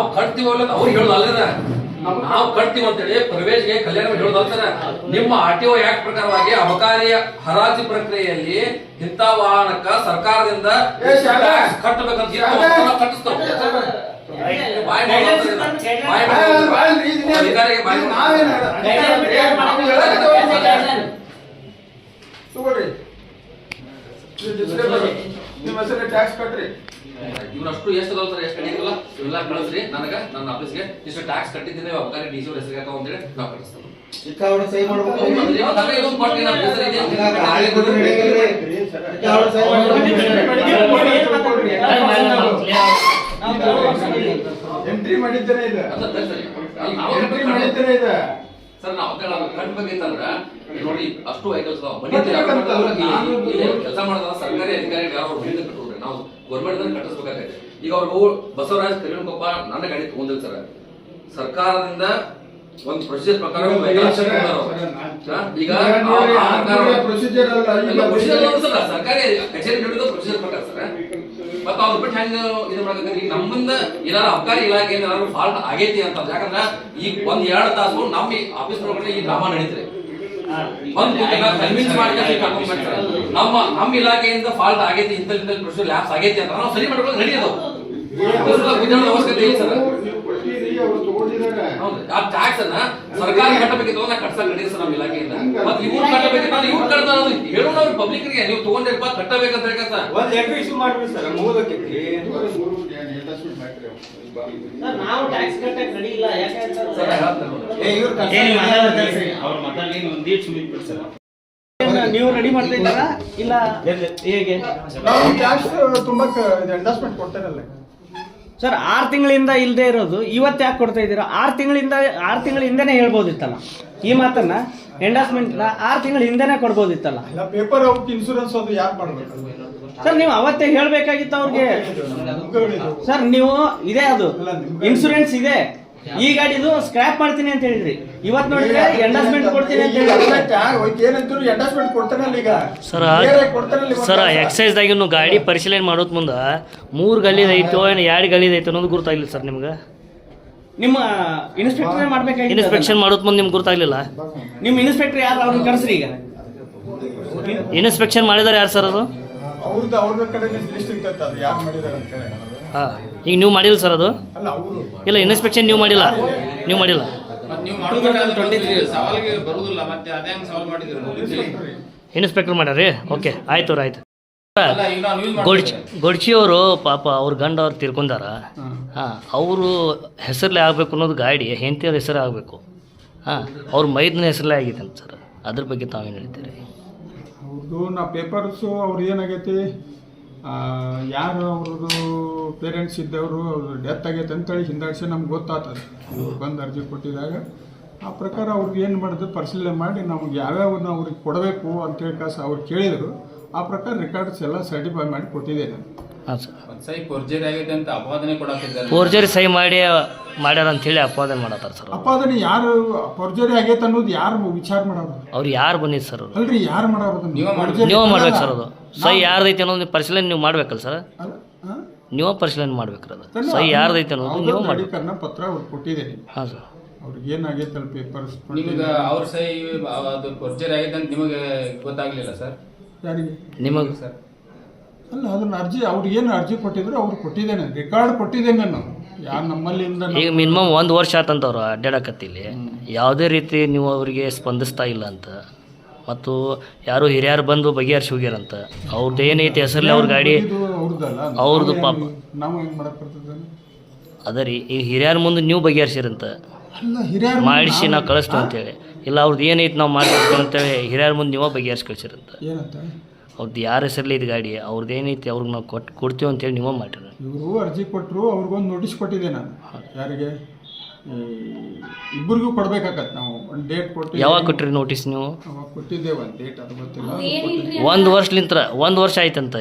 ನಾವು ಕಟ್ತೀವಲ್ಲ ಅವ್ರು ಹೇಳೋದು ಅಲ್ಲದ. ನಾವು ಕಟ್ತೀವಿ ಅಂತೇಳಿ ಪ್ರವೇಶ್ಗೆ ಕಲ್ಯಾಣ ಹೇಳೋದು ಅಲ್ತಾರ ನಿಮ್ಮ ಆರ್ ಟಿ ಒ ಆಕ್ಟ್ ಪ್ರಕಾರವಾಗಿ ಅಬಕಾರಿ ಹರಾಜಿ ಪ್ರಕ್ರಿಯೆಯಲ್ಲಿ ಇಂಥ ವಾಹನಕ್ಕ ಸರ್ಕಾರದಿಂದ ಏ ಶಾಲೆ. ಟ್ಯಾಕ್ಸ್ ಕಟ್ಟಬೇಕಂತ ಕಟ್ಟಿಸ್ತಾರೆ ಬಾಯ್ ಬಾಯ್ ನಿಮ್ಮ ಹೆಸರು ಟ್ಯಾಕ್ಸ್ ಕಟ್ರಿ. ಇವ್ರಷ್ಟು ಎಷ್ಟು ತಗೊಳ್ತಾರೆ ಎಷ್ಟು ಕಡಿಗಿಲ್ಲ ಇವೆಲ್ಲ ಕಳಿಸ್ರಿ. ನನಗೆ ನನ್ನ ಆಫೀಸ್ಗೆ ಇಷ್ಟು ಟ್ಯಾಕ್ಸ್ ಕಟ್ಟಿದ್ದೀನಿ. ಅಬಕಾರಿ ಡಿ ಸಿ ಹೆಸರು ಹೆಸರಿಗೆ ಹಾಕೋ ಅಂತೇಳಿ ನಾವು ಕಳಿಸ್ತೀವಿ. ಎಂಟ್ರಿ ಮಾಡಿದ್ದೇನೆ ಇದೆ. ಎಂಟ್ರಿ ಮಾಡಿದ್ದೇನೆ ಇದೆ. ಸರಿ. ನಾವು ಎಂಟ್ರಿ ಮಾಡಿದ್ದೇನೆ ಬಗ್ಗೆ ಸರ್ ನೋಡಿ ಅಷ್ಟು ಅಲ್ಲ, ನಾನು- ಕೆಲಸ ಮಾಡಿದ ಸರ್ಕಾರಿ ಅಧಿಕಾರಿಗಳು ಯಾರು ಅವ್ರ ಹಿಂದೆ ಕಟ್ಟೋದ್ರಿ ನಾವು ಗೌರ್ಮೆಂಟ್ ಕಟ್ಟಿಸ್ಬೇಕಾಗತ್ತೆ ಈಗ ಅವ್ರು ಬಸವರಾಜ್ ಕರಿಯಣಕೊಪ್ಪ ನನ್ನ ಗಾಡಿ ತಗೊಂಡಿಲ್ಲ ಸರ್. ಸರ್ಕಾರದಿಂದ ಒಂದು ಪ್ರೊಸೀಜರ್ ಪ್ರಕಾರ? ಈಗ ಪ್ರೊಸೀಜರ್ ಸರ್ಕಾರಿ ಕಚೇರಿ ನಡೆಯೋದು ಪ್ರೊಸೀಜರ್ ಪ್ರಕಾರ ಸರ್ ರೂಪಾಯಿ ಹೆಂಗ ಇದು ಮಾಡ್ಬೇಕಂದ್ರೆ ನಮ್ಮಿಂದ ಏನಾರ ಅಬಕಾರಿ ಇಲಾಖೆ ಏನಾದ್ರು ಫಾಲ್ಟ್ ಆಗೈತಿ ಅಂತ ಯಾಕಂದ್ರ ಈಗ ಒಂದ್ ಎರಡು ತಾಸು ನಮ್ಮ ಆಫೀಸ್ ಒಳಗಡೆ ಈ ಡ್ರಾಮಾ ನಡೀತಾರೆ ನಮ್ಮ ನಮ್ಮ ಇಲಾಖೆಯಿಂದ ಫಾಲ್ಟ್ ಆಗೈತಿ ಇಂತ ಲ್ಯಾಬ್ಸ್ ಆಗೈತಿ ಅಂತ ನಾವು ಸರಿ ಮಾಡ್ಕೊಂಡು ರೆಡಿ ಅದಾವ ವಿಧಾನದ ಅವಶ್ಯಕತೆ ಇಲ್ಲ ಸರ್? ನೀವು ಕೊಟ್ಟಿರಿ ಅವ್ರು ತಗೊಂಡಿದ್ದಾರೆ. ಹೌದು. ಆ ಟ್ಯಾಕ್ಸ್ ಅನ್ನ ಸರ್ಕಾರ ಕಟ್ಟಬೇಕಿತ್ತು ಕಟ್ಸಕ್ ನಡೀರಿ ಸರ್ ನಮ್ಮ ಇಲಾಖೆಯಿಂದ. ಮತ್ತೆ ಇವ್ರು ಕಟ್ಟಬೇಕಿತ್ತು ಇವ್ರು ಕಟ್ತಾರ. ಹೇಳೋಣ ಅವ್ರು ಪಬ್ಲಿಕ್ರಿಗೆ ನೀವು ತಗೊಂಡಿರ್ಪ ಕಟ್ಟಬೇಕಂತ ಹೇಳ್ಕತ್ತ ಒಂದ್ ಲೆಟರ್ ಇಶ್ಯೂ ಮಾಡ್ಬಿಡಿ ಸರ್ ಮೂವತ್ತಕ್ಕೆ ನಾವು ಟ್ಯಾಕ್ಸ್ ಕಟ್ಟಕ್ ರೆಡಿ ಇಲ್ಲ. ಯಾಕೆ ಸರ್ ಏ ಇವ್ರ ಏನ್ ಮಾತಾಡ್ತಾರೆ ಅವ್ರ ಮಾತಾಡ್ಲಿ ಒಂದೀಟ್ ಸುಮ್ಮನೆ ಬಿಡಿ ಸರ್. ನೀವು ರೆಡಿ ಮಾಡ್ತಾ ಇದ್ದಾರಾ? ಇಲ್ಲ. ಹೇಗೆ ನಾವು ಟ್ಯಾಕ್ಸ್ ತುಂಬಾ ಅಡ್ಜಸ್ಟ್ಮೆಂಟ್ ಕೊಡ್ತೇನಲ್ಲ ಸರ್ ಆರು ತಿಂಗಳಿಂದ ಇಲ್ಲದೆ ಇರೋದು ಇವತ್ತು ಯಾಕೆ ಕೊಡ್ತಾ ಇದ್ದೀರಾ? ಆರು ತಿಂಗಳಿಂದ ಆರು ತಿಂಗಳ ಹಿಂದೆನೇ ಹೇಳ್ಬೋದಿತ್ತಲ್ಲ. ಈ ಮಾತನ್ನ ಎಂಡಾಸ್ಮೆಂಟ್ ಆರು ತಿಂಗಳ ಹಿಂದೆನೆ ಕೊಡ್ಬೋದಿತ್ತಲ್ಲ. ಪೇಪರ್ ಇನ್ಸೂರೆನ್ಸ್ ಅದು ಯಾಕೆ ಮಾಡಬೇಕು? ಸರ್ ನೀವು ಅವತ್ತೇ ಹೇಳ್ಬೇಕಾಗಿತ್ತು ಅವ್ರಿಗೆ. ಸರ್ ನೀವು ಇದೆ ಅದು. ಇನ್ಶೂರೆನ್ಸ್ ಇನ್ಸೂರೆನ್ಸ್ ಇದೆ. ಈ ಗಾಡಿದು ಸ್ಕ್ರಾಪ್ ಮಾಡ್ತೀನಿ ಅಂತ ಹೇಳಿದ್ರಿ. ಇವತ್ ನೋಡಿದ್ರೆ ಎಂಡಸ್ಮೆಂಟ್ ಕೊಡ್ತೀನಿ ಅಂತ ಎಂಡಾಸ್ಮೆಂಟ್ ಕೊಡ್ತಾನಲ್ಲ ಈಗ. ಸರ. ಸರ ಎಕ್ಸೈಸ್ದಾಗ ಇನ್ನು ಗಾಡಿ ಪರಿಶೀಲನೆ ಮಾಡೋದ್ ಮುಂದ ಮೂರು ಗಲೀದ್ ಐತೋ ಏನು ಎರಡು ಗಲೀದ್ ಐತೋ ಅನ್ನೋದು ಗೊತ್ತಾಗ್ಲಿಲ್ಲ ಸರ್ ನಿಮ್ಗೆ? ನಿಮ್ಮ ಇನ್ಸ್ಪೆಕ್ಟರ್ ಮಾಡ್ಬೇಕಾಗಿ ಇನ್ಸ್ಪೆಕ್ಷನ್ ಮಾಡೋದ್ ಮುಂದೆ ನಿಮ್ಗೆ ಗೊತ್ತಾಗ್ಲಿಲ್ಲ ನಿಮ್ಮ ಇನ್ಸ್ಪೆಕ್ಟರ್ ಯಾರು? ಅವ್ರನ್ನ ಕರ್ಸ್ರಿ ಈಗ. ಇನ್ಸ್ಪೆಕ್ಷನ್ ಮಾಡಿದಾರೆ ಯಾರು ಸರ್ ಅದು? ಅವ್ರದ್ದು ಅವ್ರ ಕಡೆ ಲಿಸ್ಟ್ ಇರ್ತೈತೆ ಅದು. ಯಾರು ಮಾಡಿದಾರೆ ಅಂತ ಹೇಳಿ. ಹಾಂ. ಈಗ ನೀವು ಮಾಡಿಲ್ಲ ಸರ್ ಅದು? ಇಲ್ಲ ಇನ್ಸ್ಪೆಕ್ಷನ್ ನೀವು ಮಾಡಿಲ್ಲ? ನೀವು ಮಾಡಿಲ್ಲ? ಇನ್ಸ್ಪೆಕ್ಟರ್ ಮಾಡ್ಯಾರಿ ಓಕೆ ಆಯ್ತು ಅವ್ರು ಆಯ್ತು. ಅಲ್ಲ ಈಗ ನಾವು ಗೊಡ್ಚಿ ಗೊಡ್ಚಿ ಅವರು ಪಾಪ ಅವ್ರ ಗಂಡ ಅವ್ರು ತೀರ್ಕೊಂಡಾರ. ಹಾಂ. ಅವರು ಹೆಸರಲ್ಲೇ ಆಗಬೇಕು ಅನ್ನೋದು ಗಾಡಿ ಹೆಂಡತಿಯವ್ರ ಹೆಸರೇ ಆಗಬೇಕು. ಹಾಂ ಅವ್ರ ಮೈದನ ಹೆಸರಲ್ಲೇ ಆಗಿದೆ ಅಂತ ಸರ್. ಅದ್ರ ಬಗ್ಗೆ ತಾವೇನು ಹೇಳ್ತೀರಿ? ಅವ್ರದ್ದು ನಾ ಪೇಪರ್ಸು ಅವ್ರು ಏನಾಗೈತಿ? ಯಾರು ಅವ್ರದ್ದು ಪೇರೆಂಟ್ಸ್ ಇದ್ದವರು ಡೆತ್ ಆಗೈತೆ ಅಂತೇಳಿ ಹಿಂದಾಡ್ಸಿ ನಮ್ಗೆ ಗೊತ್ತಾಗ್ತದೆ ಇವ್ರು ಬಂದು ಅರ್ಜಿ ಕೊಟ್ಟಿದಾಗ ಆ ಪ್ರಕಾರ ಅವ್ರಿಗೆ ಏನು ಮಾಡಿದ್ರು ಪರಿಶೀಲನೆ ಮಾಡಿ ನಮ್ಗೆ ಯಾವ್ಯಾವನ್ನ ಅವ್ರಿಗೆ ಕೊಡಬೇಕು ಅಂತೇಳಿ ಕಾಸ ಅವ್ರು ಕೇಳಿದರು. ಆ ಪ್ರಕಾರ ರೆಕಾರ್ಡ್ಸ್ ಎಲ್ಲ ಸರ್ಟಿಫೈ ಮಾಡಿ ಕೊಟ್ಟಿದ್ದೆ ನಾನು. ಸರ್. ಒಂದ್ ಸೈ ಫೋರ್ಜರಿ ಆಗೈತೆ ಅಂತ ಅಪಾದನೆ ಫೋರ್ಜರಿ ಸಹಿ ಮಾಡಿ ಮಾಡ್ಯಾರ ಅಂತೇಳಿ ಅಪವಾದನೆ ಮಾಡತ್ತಾರ ಸರ್ ಅಪವಾದನೆ ಅಪಾದನೆ ಯಾರು ಫೋರ್ಜರಿ ಆಗೈತೆ ಅನ್ನೋದು ಯಾರು ವಿಚಾರ ಮಾಡೋದು ಅವ್ರು ಯಾರು ಬಂದಿದ್ದು ಸರ್ ಅಲ್ರಿ ಯಾರು ಮಾಡೋರು? ನೀವೇ. ಮಾಡ್ಬೇಕು ಸರ್ ಅದು. ಸಹಿ ಯಾರ್ದೈತೆ ಅನ್ನೋದು ಪರಿಶೀಲನೆ ನೀವು ಮಾಡ್ಬೇಕಲ್ಲ ಸರ್? ನೀವೇ ಹಾ? ನೀವು ಪರಿಶೀಲನೆ ಮಾಡ್ಬೇಕ್ರಿ ಅದು. ಸಹಿ ಅದನ್ನ- ಯಾರ್ದೈತೆ ಅನ್ನೋದು ನೀವು ಮಾಡ್ಬೇಕು. ಪತ್ರ ಕೊಟ್ಟಿದ್ದೇನೆ. ಹಾಂ ಸರ್. ಅವ್ರಿಗೆ ಏನಾಗೈತೆ ಪೇಪರ್ಸ್ ನಿಮಗೆ ಅವ್ರ ಸೈ ಅದು ಫೋರ್ಜರಿ ಆಗೈತೆ ಅಂತ ನಿಮಗೆ ಗೊತ್ತಾಗ್ಲಿಲ್ಲ ಸರ್? ಯಾರಿಗೆ? ನಿಮಗೆ? ಸರ್. ಅಲ್ಲ ಅದನ್ನ ಅರ್ಜಿ ಅವ್ರಿಗೆ ಏನು ಅರ್ಜಿ ಕೊಟ್ಟಿದ್ರು ಅವ್ರು ಕೊಟ್ಟಿದ್ದೇನೆ. ರೆಕಾರ್ಡ್ ಕೊಟ್ಟಿದ್ದೇನೆ ನಾನು. ಯಾರು ನಮ್ಮಲ್ಲಿಂದ ಈಗ ಮಿನಿಮಮ್ ಒಂದು ವರ್ಷ ಆತಂತವ್ರು ಅಡ್ಡಾಡಕತ್ತಿಲ್ಲಿ ಯಾವುದೇ ರೀತಿ ನೀವು ಅವರಿಗೆ ಸ್ಪಂದಿಸ್ತಾ ಇಲ್ಲ ಅಂತ ಮತ್ತು ಯಾರು ಹಿರಿಯರು ಬಂದು ಬಗೆಹರಿಸಿ ಹೋಗ್ಯಾರಂತ. ಅವ್ರದ್ದು ಏನೈತಿ ಹೆಸರಲ್ಲಿ ಅವ್ರ ಗಾಡಿ ಅವ್ರದ್ದು ಪಾಪ. ಅದ ರೀ ಈಗ ಹಿರಿಯರ ಮುಂದೆ ನೀವು ಬಗೆಹರಿಸಿರಂತ. ಮಾಡಿಸಿ ನಾವು ಕಳಿಸ್ತೀವಿ ಅಂತೇಳಿ. ಇಲ್ಲ ಅವ್ರದ್ದು ಏನೈತಿ ನಾವು ಮಾಡ್ತೀವಿ ಅಂತೇಳಿ ಹಿರಿಯರ ಮುಂದೆ ನೀವು ಬಗೆಹರಿಸಿ ಕಳಿಸಿರಂತ. ಅವ್ರದ್ದು ಯಾರ ಹೆಸರಲ್ಲಿ ಇದು ಗಾಡಿ ಅವ್ರದ್ದು ಏನೈತಿ ಅವ್ರಿಗೆ ನಾವು ಕೊಟ್ಟು ಕೊಡ್ತೀವಿ ಅಂತೇಳಿ ನೀವು ಮಾಡಿರಿ. ಇವರು ಅರ್ಜಿ ಕೊಟ್ಟರು ಅವ್ರಿಗೊಂದು ನೋಟಿಸ್ ಕೊಟ್ಟಿದ್ದೆ ನಾನು. ಯಾರಿಗೆ? ಇಬ್ಬರಿಗೂ ಕೊಡ್ಬೇಕಾಗತ್ತೆ ನಾವು ಒಂದು ಡೇಟ್ ಕೊಟ್ಟು ಯಾವಾಗ ಕೊಟ್ರಿ ನೋಟಿಸ್ ನೀವು? ಅವಾಗ ಕೊಟ್ಟಿದ್ದೆ ಒಂದು ಡೇಟ್ ಅದು ಗೊತ್ತಿಲ್ಲ. ಒಂದು ವರ್ಷಲಿಂತ್ರ ಒಂದು ವರ್ಷ ಆಯ್ತಂತ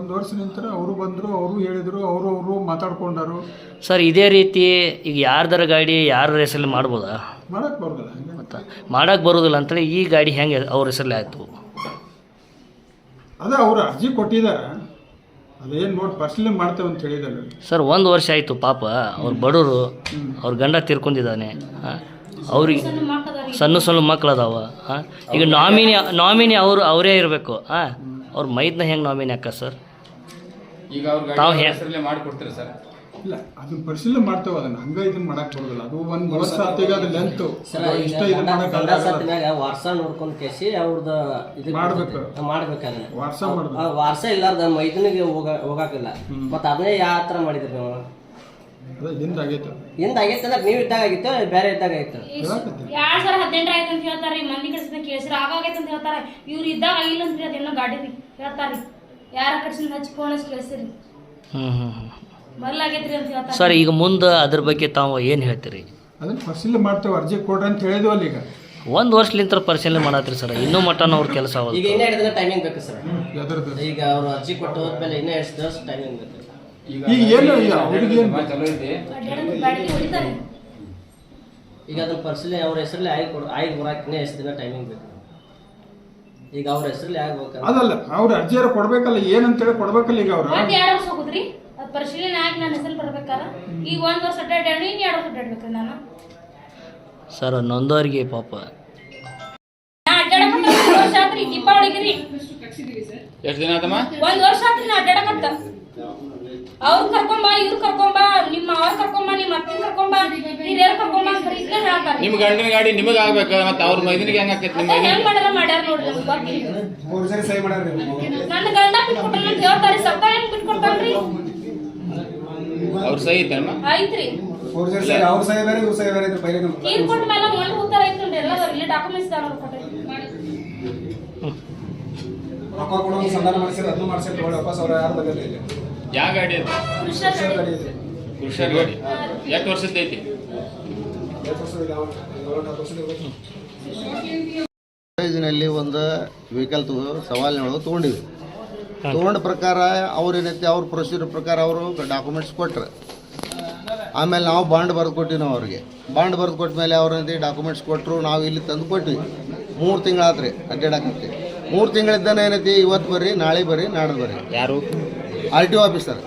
ಒಂದು ವರ್ಷ ನಂತರ ಅವರು ಬಂದರು ಅವರು ಹೇಳಿದರು ಅವರು ಅವರು ಮಾತಾಡ್ಕೊಂಡರು. ಸರ್ ಇದೇ ರೀತಿ ಈಗ ಯಾರ್ದಾರ ಗಾಡಿ ಯಾರ ಹೆಸರಲ್ಲಿ ಮಾಡ್ಬೋದಾ? ಮಾಡಕ್ಕೆ ಬರೋದಿಲ್ಲ ಹಂಗೆ ಮತ್ತು ಮಾಡಕ್ಕೆ ಬರೋದಿಲ್ಲ ಅಂತೇಳಿ ಈ ಗಾಡಿ ಹೆಂಗೆ ಅವ್ರ ಹೆಸರಲ್ಲಿ ಆಯಿತು? ಅದೇ ಅವರು ಅರ್ಜಿ ಕೊಟ್ಟಿದ್ದಾರೆ. ಅದೇನು ನೋಡಿ ಪರ್ಸನಲಿ ಮಾಡ್ತೇವೆ ಅಂತ ಹೇಳಿದಲ್ಲ ಸರ್ ಒಂದು ವರ್ಷ ಆಯಿತು ಪಾಪ. ಅವ್ರು ಬಡವರು ಅವ್ರ ಗಂಡ ತೀರ್ಕೊಂಡಿದ್ದಾನೆ. ಹಾಂ ಅವ್ರಿಗೆ ಸಣ್ಣ ಸಣ್ಣ ಮಕ್ಳು ಅದಾವ ಹಾಂ ಈಗ ನಾಮಿನಿ ನಾಮಿನಿ ಅವರು ಅವರೇ ಇರಬೇಕು. ಹಾಂ ಅವ್ರ ಮೈದ್ನ ಹೆಂಗೆ ನಾಮಿನಿ ಹಾಕ ಸರ್? ಈಗ ತಾವು ಹೆಸರಲ್ಲೇ ಮಾಡ್ಕೊಡ್ತೀರಾ ಸರ್? ಇಲ್ಲ ಅದನ್ನ ಪರಿಶೀಲನೆ ಮಾಡ್ತೇವೆ ಅದನ್ನ ಹಂಗ ಇದನ್ನ ಮಾಡಕ್ ಬರೋದಿಲ್ಲ. ಅದು ಒಂದು ವರ್ಷ ಆತೀಗ ಅದು ಲೆಂತ್ ಇಷ್ಟ ಇದನ್ನ ಮಾಡಕ್ ವಾರ್ಸ ನೋಡ್ಕೊಂಡ್ ಕೇಸಿ ಅವ್ರದ ಇದು ಮಾಡ್ಬೇಕು. ಮಾಡ್ಬೇಕಾದ್ರೆ ವಾರ್ಸ ಮಾಡ್ಬೇಕು. ಆ ವಾರ್ಸ ಇಲ್ಲಾರ್ದ ಮೈದನಿಗೆ ಹೋಗ ಹೋಗಾಕಿಲ್ಲ. ಮತ್ತ ಅದನ್ನೇ ಯಾವ ತರ ಮಾಡಿದ್ರಿ ನೀವು? ಅದೇ ಹಿಂದ್ ಆಗೈತೆ. ಹಿಂದ ಆಗೈತೆ ಅಂದ್ರೆ ನೀವು ಇದ್ದಾಗ ಆಗಿತ್ತು ಬೇರೆ ಇದ್ದಾಗ ಆಗಿತ್ತು? ಹೇಳಕತ್ತೀನಿ. ಎರಡ್ ಸಾವಿರ ಹದಿನೆಂಟು ಆಯ್ತು ಅಂತ ಹೇಳ್ತಾರೆ ಮಂದಿ ಕಡ್ಸಿನ ಕೇಳಿಸ್ರಿ ಆಗಾಗೈತೆ ಅಂತ ಹೇಳ್ತಾರೆ. ಇವ್ರು ಇದ್ದಾಗ ಇಲ್ಲ ಅಂತ ಅದೇನೋ ಗಾಡಿ ಹೇಳ್ತಾರಿ ಯಾರ ಕಡ್ಸಿನ ಹಚ್ಚಿ ಫೋನ್ ಹಚ್ಚಿ ಕೇಳಿಸ್ರಿ ಹ್ಮ್ ಹ್ಮ್. ಹೇಳ್ತಾರ ಸರ್ ಈಗ ಮುಂದೆ ಅದ್ರ ಬಗ್ಗೆ ತಾವು ಏನು ಹೇಳ್ತೀರಿ? ಅದನ್ನ ಪರಿಶೀಲನೆ ಮಾಡ್ತೇವೆ ಅರ್ಜಿ ಕೊಡ್ರಿ ಅಂತ ಹೇಳಿದ್ವಲ್ಲ ಈಗ. ಒಂದು ವರ್ಷಲಿಂತ ಪರಿಶೀಲನೆ ಮಾಡತ್ರಿ ಸರ್ ಇನ್ನೂ ಮಟ್ಟನ ಅವ್ರ ಕೆಲಸ ಈಗ ಇನ್ನೂ ಟೈಮಿಂಗ್ ಬೇಕು ಸರ್. ಈಗ ಅವ್ರು ಅರ್ಜಿ ಕೊಟ್ಟು ಹೋದ್ಮೇಲೆ ಇನ್ನೂ ಎಷ್ಟು ದಿವಸ ಟೈಮಿಂಗ್ ಬೇಕು. ಈಗ ಏನು ಈಗ ಅವ್ರಿಗೆ ಏನು ಈಗ ಅದನ್ನ ಪರಿಶೀಲನೆ ಅವ್ರ ಹೆಸರಲ್ಲಿ ಆಗಿ ಕೊಡು ಆಗಿ ಬರಾಕ್ ಇನ್ನೂ ಎಷ್ಟು ದಿನ ಟೈಮಿಂಗ್ ಬೇಕು? ಈಗ ಅವ್ರ ಹೆಸರಲ್ಲಿ ಆಗ್ಬೇಕು ಅದಲ್ಲ ಅವ್ರ ಅರ್ಜಿಯಾರ ಕೊಡ್ಬೇಕಲ್ಲ ಏನಂತೇಳಿ ಕೊಡ್ಬೇಕಲ್ಲ ಈಗ ಅವ್ರು. ಪರಿಶೀಲನೆ ಆಗಿ ನನ್ನ ಹೆಸರು ಬರ್ಬೇಕಾರ ಈಗ ಒಂದು ವರ್ಷ ಅಡ್ಡಾಡಿ ಇನ್ನು ಎರಡು ವರ್ಷ ಅಡ್ಡಾಡ್ಬೇಕ್ರಿ ನಾನು. ಸರ್ ನೊಂದವ್ರಿಗೆ ಪಾಪ. ನಾ ಅಡ್ಡಾಡಕತ್ತ ಒಂದು ವರ್ಷ ಆತ್ರಿ ದೀಪಾವಳಿಗೆ ರೀ. ಎಷ್ಟು ದಿನ ಆತಮ್ಮ? ಒಂದು ವರ್ಷ ಆತ್ರಿ ನಾ ಅಡ್ಡಾಡಕತ್ತ ಅವ್ರು ಕರ್ಕೊಂಬ ಇವ್ರು ಕರ್ಕೊಂಬ ನಿಮ್ಮ ಅವ್ರ ಕರ್ಕೊಂಬ ನಿಮ್ಮ ಅತ್ತಿನ ಕರ್ಕೊಂಬ ಹಿರಿಯರ್ ಕರ್ಕೊಂಬ ಅಂತ ಇದ್ನ ಹೇಳ್ತಾರೆ. ನಿಮ್ ಗಂಡನ ಗಾಡಿ ನಿಮಗೆ ಆಗ್ಬೇಕ? ಮತ್ತೆ ಅವ್ರ ಮೈದನಿಗೆ ಹೆಂಗ್ ಆಕೈತಿ ನಿಮ್ ಮೈದನ್ ಹೆಂಗ್ ಮಾಡ್ಯಾರ ಮಾಡ್ಯಾರ ನೋಡ್ರಿ ನಮ್ಗ್ ಗೊತ್ತಿಲ್ಲ. ನನ್ನ ಗಂಡ ಬಿಟ್ಕೊಟ್ರಲ್ಲ ಅಂತ ಹೇಳ್ತಾರೆ ಸಪ್ಪ ಹೆಂಗ್ ಬಿಟ್ಕೊಡ್ತಾನ್ರಿ ಅವ್ರ ಸಹಿ ಐತಮ್ಮ ಐತ್ರಿ. ಅವ್ರ ಸಹ ಬೇರೆ ಇವ್ರ ಸಹ ಬೇರೆ ಇದ್ರೆ ಬೈರೆ ತೀರ್ ಕೊಟ್ಟ ಮೇಲೆ ಒಂದು ಉತ್ತರ ಐತ್ರಿ ಎಲ್ಲ ಇಲ್ಲಿ ಡಾಕ್ಯುಮೆಂಟ್ಸ್ ಇದಾವ ಕೊಟ್ರಿ ರೊಕ್ಕ ಕೊಡೋ ಸಂಧಾನ ಮಾಡಿಸಿದ್ರೆ ಅದನ್ನು ಮಾಡಿಸಿ ತಗೊಳ್ಳಿ ವಾಪಸ್ ಅವ್ರ ಯಾರು ಇಲ್ಲಿ ಯಾವ ಗಾಡಿ ಅದು? ಕೃಷ್ಣ ಗಾಡಿ. ಇದೆ. ಕೃಷರ್ ಗಾಡಿ. ಎಷ್ಟು ವರ್ಷದ ಐತಿ? ಎಷ್ಟು ಹತ್ತು ವರ್ಷದ. ಕಾಲೇಜಿನಲ್ಲಿ ಒಂದು ವೆಹಿಕಲ್ ತಗೋ ಸವಾಲಿನೊಳಗೆ ತೊಗೊಂಡಿವಿ ತೊಗೊಂಡ ಪ್ರಕಾರ ಅವ್ರು ಏನೈತಿ ಅವ್ರ ಪ್ರೊಸೀಜರ್ ಪ್ರಕಾರ ಅವರು ಡಾಕ್ಯುಮೆಂಟ್ಸ್ ಕೊಟ್ರು. ಆಮೇಲೆ ನಾವು ಬಾಂಡ್ ಬರೆದು ಕೊಟ್ಟಿವಿ ನಾವು ಅವ್ರಿಗೆ. ಬಾಂಡ್ ಬರೆದು ಕೊಟ್ಟ ಮೇಲೆ ಅವ್ರು ಏನೈತಿ ಡಾಕ್ಯುಮೆಂಟ್ಸ್ ಕೊಟ್ಟರು ನಾವು ಇಲ್ಲಿ ತಂದು ಕೊಟ್ವಿ. ಮೂರು ತಿಂಗಳಾತ್ರಿ ಅಡ್ಡಾಡಕತ್ತಿ ಮೂರು ತಿಂಗಳಿದ್ದಾನೆ ಏನೈತಿ ಇವತ್ತು ಬರ್ರಿ ನಾಳೆ ಬರ್ರಿ ನಾಡ್ದು ಬರ್ರಿ. ಯಾರು? R T O officer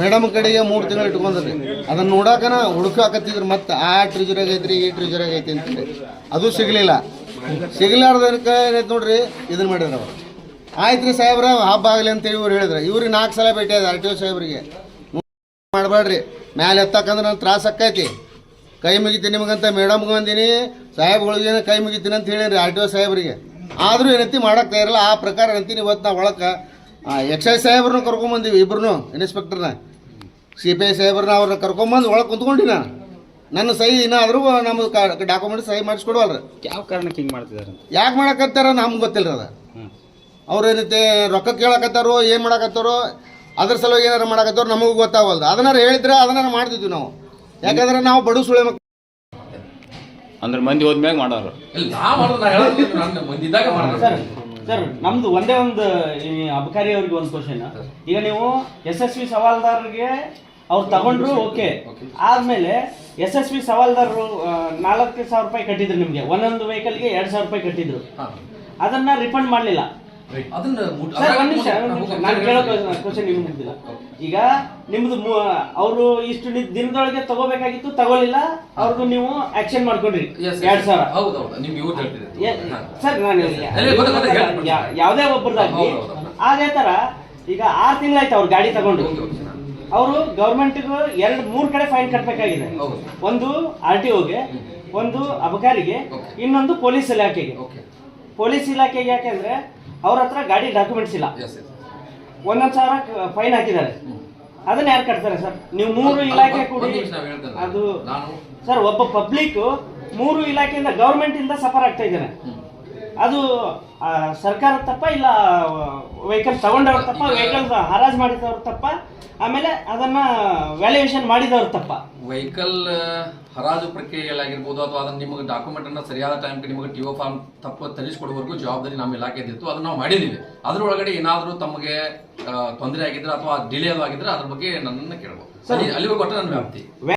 madam ಕಡೆಗೆ ಮೂರು ತಿಂಗಳು ಇಟ್ಕೊಂಡ್ರಿ. ಅದನ್ನು ನೋಡಾಕನ ಹುಡುಕಾಕತ್ತಿದ್ರು ಮತ್ತೆ ಆ ಟ್ರಿಜರಾಗ ಐತ್ರಿ ಈ ಟ್ರಿಜರಾಗ ಐತಿ ಅಂತೇಳಿ. ಅದು ಸಿಗಲಿಲ್ಲ. ಸಿಗಲಾರ್ದನಕ ಏನೈತೆ ನೋಡ್ರಿ ಇದನ್ನ ಮಾಡ್ಯಾರ ಅವ್ರು. ಆಯ್ತು ರೀ ಸಾಹೇಬ್ರ ಹಬ್ಬ ಆಗಲಿ ಅಂತೇಳಿ ಇವ್ರು ಹೇಳಿದ್ರು. ಇವ್ರಿಗೆ ನಾಲ್ಕು ಸಲ ಭೇಟಿ ಆರ್ ಟಿ ಒ ಸಾಹೇಬ್ರಿಗೆ. ಮಾಡಬೇಡ್ರಿ. ಮ್ಯಾಲೆ ಎತ್ತಕ್ಕಂದ್ರೆ ನನ್ನ ತ್ರಾಸ ಆಕೈತಿ ಕೈ ಮುಗಿತೀನಿ ನಿಮಗಂತ ಮೇಡಮ್ಗೆ ಬಂದೀನಿ ಸಾಹೇಬ್ಗಳಿಗೆ ಕೈ ಮುಗಿತೀನಿ ಅಂತ ಹೇಳಿರಿ ಆರ್ ಟಿ ಒ ಸಾಹೇಬ್ರಿಗೆ. ಆದರೂ ಏನಂತಿ ಮಾಡಕ್ಕೆ ತಯಾರಿಲ್ಲ ಆ ಪ್ರಕಾರ ಅಂತೀನಿ ಇವತ್ತು ನಾವು ಒಳಕ್ಕೆ ಎಕ್ಸೈಸ್ ಸಾಹೇಬ್ರನ್ನ ಕರ್ಕೊಂಬಂದೀವಿ ಇಬ್ರು ಇನ್ಸ್ಪೆಕ್ಟರ್ನ. ಸಿ ಪಿ ಐ ಸಾಹೇಬ್ರನ್ನ ಅವ್ರನ್ನ ಕರ್ಕೊಂಬಂದು ಒಳಗೆ ಕುಂತ್ಕೊಂಡಿ ನಾನು ನನ್ನ ಸಹಿ ಏನಾದರೂ ನಮ್ಮದು ಡಾಕ್ಯುಮೆಂಟ್ ಸಹಿ ಮಾಡಿಸ್ಕೊಡುವಲ್ರಿ. ಯಾವ ಕಾರಣಕ್ಕೆ ಹಿಂಗೆ ಮಾಡ್ತಿದ್ದಾರೆ ಅಂತ ಯಾಕೆ ಮಾಡೋಕ್ಕಂತಾರ ನಮ್ಗೆ ಗೊತ್ತಿಲ್ಲ ಅದ. ಅವ್ರು ಏನೈತೆ ರೊಕ್ಕ ಕೇಳಕತ್ತಾರೋ ಏನು ಮಾಡಕತ್ತಾರೋ ಅದ್ರ ಸಲುವಾಗಿ ಏನಾರು ಮಾಡಕತ್ತಾರೋ ನಮಗೂ ಗೊತ್ತಾಗಲ್ದು. ಅದನ್ನಾರು ಹೇಳಿದ್ರೆ ಅದನ್ನಾರು ಮಾಡ್ತಿದ್ವಿ ನಾವು. ಯಾಕಂದ್ರೆ ನಾವು ಬಡ ಸುಳೆ ಅಂದ್ರೆ ಮಂದಿ ಹೋದ್ಮ್ಯಾಗ ಮಾಡೋರು. ಸರ್ ಸರ್ ನಮ್ದು ಒಂದೇ ಒಂದು ಈ ಅಬಕಾರಿ ಅವ್ರಿಗೆ ಒಂದು ಕ್ವಶನ್ ಈಗ ನೀವು ಎಸ್ ಎಸ್ ವಿ ಸವಾಲ್ದಾರ್ಗೆ ಅವ್ರು ತಗೊಂಡ್ರು ಓಕೆ. ಆದ್ಮೇಲೆ ಎಸ್ ಎಸ್ ವಿ ಸವಾಲ್ದಾರರು ನಾಲ್ಕು ಸಾವಿರ ರೂಪಾಯಿ ಕಟ್ಟಿದ್ರು ನಿಮ್ಗೆ. ಒಂದೊಂದು ವೆಹಿಕಲ್ಗೆ ಎರಡು ಸಾವಿರ ರೂಪಾಯಿ ಕಟ್ಟಿದ್ರು. ಅದನ್ನ ರಿಫಂಡ್ ಮಾಡ್ಲಿಲ್ಲ. ಅದನ್ನ ಮುಟ್- ಸರ್ ಒಂದ್ ನಿಮಿಷ ಅದ್ರಾಗ ಒಂದ್ ನಿಮಿಷ. ಮುಟ್- ನಾನು ಕೇಳೋ ಕ್ವಶನ್ ನಿಮ್ಗೆ ಮುಗ್ದಿಲ್ಲ. ಈಗ ನಿಮ್ದು ಅವರು ಇಷ್ಟು ದಿನದೊಳಗೆ ತಗೋಬೇಕಾಗಿತ್ತು ತಗೋಲಿಲ್ಲ ಅವ್ರದ್ದು ನೀವು ಆಕ್ಷನ್ ಮಾಡ್ಕೊಂಡ್ರಿ. ಎರಡ್ ಸಾವಿರ ನಿಮ್ಗೆ ಇವ್ರು ಹೇಳ್ತಿದ್ದೆ. ಸರ್ ನಾನು ಯಾವುದೇ ಹೌದು. ಅದೇ ತರ ಈಗ ಆರ್ ತಿಂಗಳಾಯ್ತು ಅವ್ರು ಗಾಡಿ ತಗೊಂಡು. ಅವರು ಗೌರ್ಮೆಂಟ್ಗೂ ಎರಡು ಮೂರ್ ಕಡೆ ಫೈನ್ ಕಟ್ಟಬೇಕಾಗಿದೆ. ಒಂದು ಆರ್ ಟಿ ಒಗೆ ಒಂದು ಅಬಕಾರಿಗೆ ಇನ್ನೊಂದು ಪೊಲೀಸ್ ಇಲಾಖೆಗೆ. ಪೊಲೀಸ್ ಇಲಾಖೆಗೆ ಯಾಕೆಂದ್ರೆ ಅವ್ರ ಹತ್ರ ಗಾಡಿ ಡಾಕ್ಯುಮೆಂಟ್ಸ್ ಇಲ್ಲ. ಎಸ್ ಎಸ್ ಒಂದೊಂದ್ ಸಾವಿರ ಫೈನ್ ಹಾಕಿದ್ದಾರೆ. ಅದನ್ನ ಯಾರು ಕಟ್ತಾರೆ ಸರ್? ನೀವು ಮೂರು ಇಲಾಖೆ ಕೂಡ. ಅದು ನಾನು ಸರ್ ಒಬ್ಬ ಪಬ್ಲಿಕ್ ಮೂರು ಇಲಾಖೆಯಿಂದ ಗೌರ್ಮೆಂಟ್ ಇಂದ ಸಫರ್ ಆಗ್ತಾ ಇದ್ದಾನೆ. ಅದು ಸರ್ಕಾರ ತಪ್ಪ ಇಲ್ಲ ವೆಹಿಕಲ್ ತಗೊಂಡವ್ರ ತಪ್ಪ ವೆಹಿಕಲ್ ಹರಾಜ್ ಮಾಡಿದವ್ರ ತಪ್ಪ ಆಮೇಲೆ ಅದನ್ನ ವ್ಯಾಲ್ಯೂಯೇಷನ್ ಮಾಡಿದವ್ರ ತಪ್ಪ. ವೆಹಿಕಲ್ ಹರಾಜು ಪ್ರಕ್ರಿಯೆಗಳಾಗಿರ್ಬೋದು ಅಥವಾ ಅದನ್ನ ನಿಮಗೆ ಡಾಕ್ಯುಮೆಂಟ್ ಅನ್ನ ಸರಿಯಾದ ಟೈಮ್ಗೆ ನಿಮಗೆ ಟಿಒ ಫಾರ್ಮ್ ತಪ್ಪು ತರಿಸಿಕೊಡುವವರೆಗೂ ಜವಾಬ್ದಾರಿ ನಮ್ಮ ಇಲಾಖೆದಿತ್ತು ಅದನ್ನ ನಾವು ಮಾಡಿದ್ದೀವಿ. ಅದರೊಳಗಡೆ ಏನಾದರೂ ತಮಗೆ ತೊಂದರೆ ಆಗಿದ್ರೆ ಅಥವಾ ಡಿಲೇ ಆಗಿದ್ರೆ ಅದ್ರ ಬಗ್ಗೆ ನನ್ನನ್ನು ಕೇಳಬಹುದು ಸರಿ ಅಲ್ಲಿವರೆಗೂ ಕೊಟ್ಟರೆ ನನ್ನ ವ್ಯಾಪ್ತಿ.